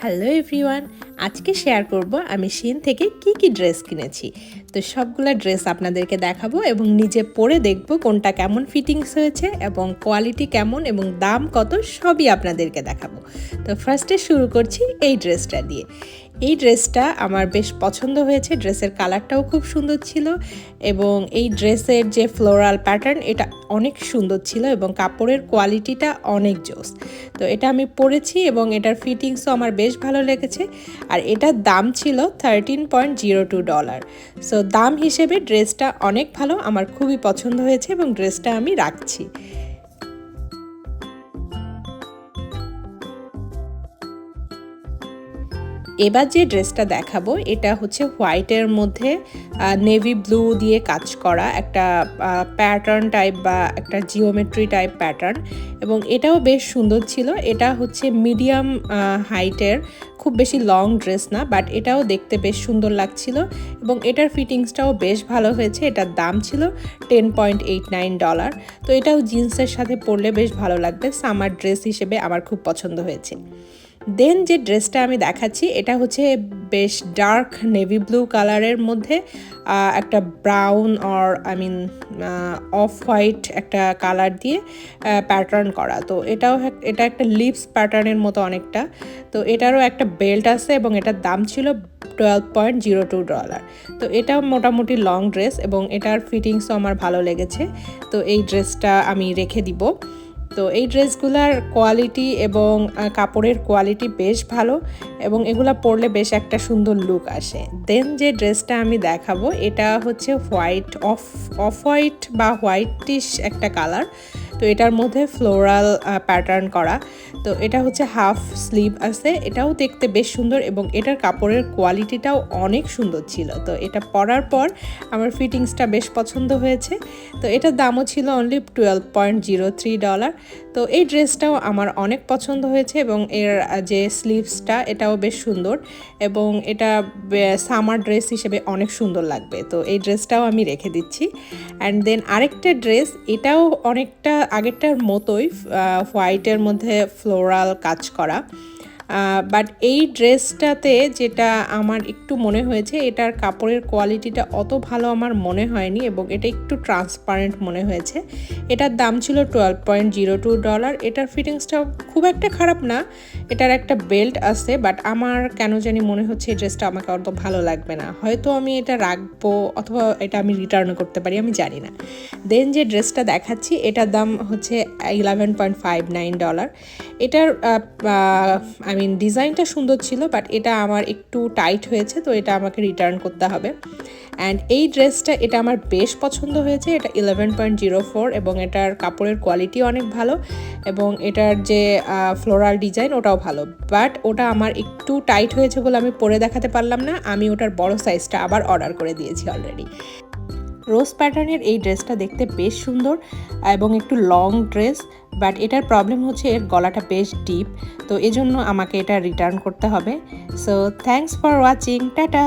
Hello everyone আজকে share করব আমি শিন থেকে কি কি ড্রেস কিনেছি। তো সবগুলো ড্রেস আপনাদেরকে দেখাবো এবং নিজে পরে দেখব কোনটা কেমন ফিটিংস হয়েছে এবং কোয়ালিটি কেমন এবং দাম কত, সবই আপনাদেরকে দেখাবো। তো ফার্স্টে শুরু করছি এই ড্রেসটা দিয়ে। এই ড্রেসটা আমার বেশ পছন্দ হয়েছে ড্রেসের কালারটাও খুব সুন্দর ছিল এবং এই ড্রেসের যে ফ্লোরাল প্যাটার্ন এটা অনেক সুন্দর ছিল এবং কাপড়ের কোয়ালিটিটা অনেক জোস। তো এটা আমি পরেছি এবং এটার ফিটিংসও আমার বেশ ভালো লেগেছে। আর এটার দাম ছিল thirteen point zero two dollar so দাম হিসেবে ড্রেসটা অনেক ভালো, আমার খুবই পছন্দ হয়েছে এবং ড্রেসটা আমি রাখছি। এবার যে ড্রেসটা দেখাবো, এটা হচ্ছে হোয়াইটের মধ্যে নেভি ব্লু দিয়ে কাজ করা একটা প্যাটার্ন টাইপ বা একটা জিওমেট্রি টাইপ প্যাটার্ন এবং এটাও বেশ সুন্দর ছিল। এটা হচ্ছে মিডিয়াম হাইটের খুব বেশি লং ড্রেস না বাট এটাও দেখতে বেশ সুন্দর লাগছিল এবং এটার ফিটিংসটাও বেশ ভালো হয়েছে। এটার দাম ছিল ten point eight nine dollar তো এটাও জিন্সের সাথে পরলে বেশ ভালো লাগবে। সামার ড্রেস হিসেবে আমার খুব পছন্দ হয়েছে। দেন যে ড্রেসটা আমি দেখাচ্ছি, এটা হচ্ছে বেশ ডার্ক নেভি ব্লু কালারের মধ্যে একটা brown or I mean off white একটা কালার দিয়ে প্যাটার্ন করা। তো এটাও এটা একটা লিপস প্যাটার্নের মতো অনেকটা। তো এটারও একটা বেল্ট আছে এবং এটার দাম ছিল twelve point zero two dollar তো এটাও মোটামুটি লং ড্রেস এবং এটার ফিটিংসও আমার ভালো লেগেছে। তো এই ড্রেসটা আমি রেখে দিব। তো এই ড্রেসগুলার কোয়ালিটি এবং কাপড়ের কোয়ালিটি বেশ ভালো এবং এগুলো পরলে বেশ একটা সুন্দর লুক আসে। দেন যে ড্রেসটা আমি দেখাবো, এটা হচ্ছে হোয়াইট, অফ অফ হোয়াইট বা হোয়াইটিশ একটা কালার। তো এটার মধ্যে ফ্লোরাল প্যাটার্ন করা। তো এটা হচ্ছে হাফ স্লিভ আছে। এটাও দেখতে বেশ সুন্দর এবং এটার কাপড়ের কোয়ালিটিটাও অনেক সুন্দর ছিল। তো এটা পরার পর আমার ফিটিংসটা বেশ পছন্দ হয়েছে। তো এটার দামও ছিল only twelve point zero three dollar তো এই ড্রেসটাও আমার অনেক পছন্দ হয়েছে এবং এর যে স্লিভসটা এটাও বেশ সুন্দর এবং এটা সামার ড্রেস হিসেবে অনেক সুন্দর লাগবে। তো এই ড্রেসটাও আমি রেখে দিচ্ছি। অ্যান্ড দেন আরেকটা ড্রেস এটাও অনেকটা আগেরটার মতোই হোয়াইটের মধ্যে ফ্লোরাল কাজ করা। বাট এই ড্রেসটাতে যেটা আমার একটু মনে হয়েছে, এটার কাপড়ের কোয়ালিটিটা অত ভালো আমার মনে হয়নি এবং এটা একটু ট্রান্সপারেন্ট মনে হয়েছে। এটার দাম ছিল twelve point zero two dollar এটার ফিটিংসটাও খুব একটা খারাপ না, এটার একটা বেল্ট আছে বাট আমার কেন জানি মনে হচ্ছে এই ড্রেসটা আমাকে অত ভালো লাগবে না। হয়তো আমি এটা রাখব অথবা এটা আমি রিটার্ন করতে পারি, আমি জানি না। দেন যে ড্রেসটা দেখাচ্ছি, এটার দাম হচ্ছে eleven point five nine dollar এটার মিন ডিজাইনটা সুন্দর ছিল বাট এটা আমার একটু টাইট হয়েছে, তো এটা আমাকে রিটার্ন করতে হবে। অ্যান্ড এই ড্রেসটা এটা আমার বেশ পছন্দ হয়েছে, এটা ইলেভেন পয়েন্ট জিরো ফোর এবং এটার কাপড়ের কোয়ালিটি অনেক ভালো এবং এটার যে ফ্লোরাল ডিজাইন ওটাও ভালো। বাট ওটা আমার একটু টাইট হয়েছে বলে আমি পরে দেখাতে পারলাম না, আমি ওটার বড় সাইজটা আবার অর্ডার করে দিয়েছি অলরেডি রোজ প্যাটার্নের এই ড্রেসটা দেখতে বেশ সুন্দর এবং একটু লং ড্রেস, বাট এটার প্রবলেম হচ্ছে এর গলাটা বেশ ডিপ, তো এজন্য আমাকে এটা রিটার্ন করতে হবে। So thanks for watching tata!